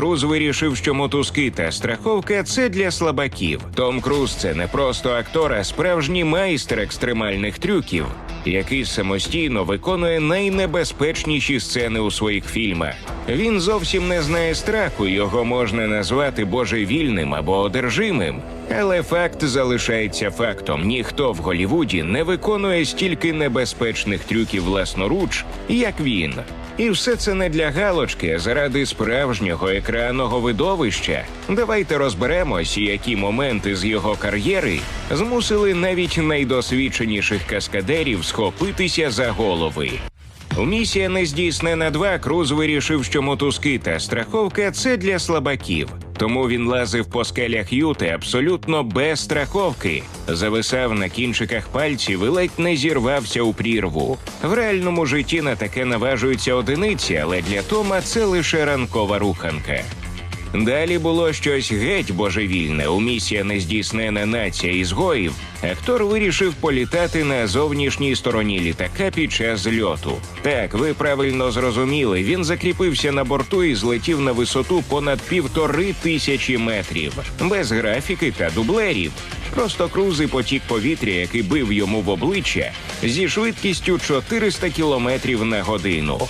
Круз вирішив, що мотузки та страховка це для слабаків. Том Круз це не просто актор, а справжній майстер екстремальних трюків, який самостійно виконує найнебезпечніші сцени у своїх фільмах. Він зовсім не знає страху, його можна назвати божевільним або одержимим. Але факт залишається фактом: ніхто в Голівуді не виконує стільки небезпечних трюків власноруч, як він. І все це не для галочки, а заради справжнього екранного видовища. Давайте розберемось, які моменти з його кар'єри змусили навіть найдосвідченіших каскадерів схопитися за голови. Місія нездійснена 2 Круз вирішив, що мотузки та страховка це для слабаків. Тому він лазив по скелях Юти абсолютно без страховки, зависав на кінчиках пальців і ледь не зірвався у прірву. В реальному житті на таке наважуються одиниці, але для Тома це лише ранкова руханка. Далі було щось геть божевільне. У місія нездійснена нація ізгоїв. Актор вирішив політати на зовнішній стороні літака під час зльоту. Так, ви правильно зрозуміли. Він закріпився на борту і злетів на висоту понад півтори тисячі метрів, без графіки та дублерів. Просто круз і потік повітря, який бив йому в обличчя, зі швидкістю 400 кілометрів на годину.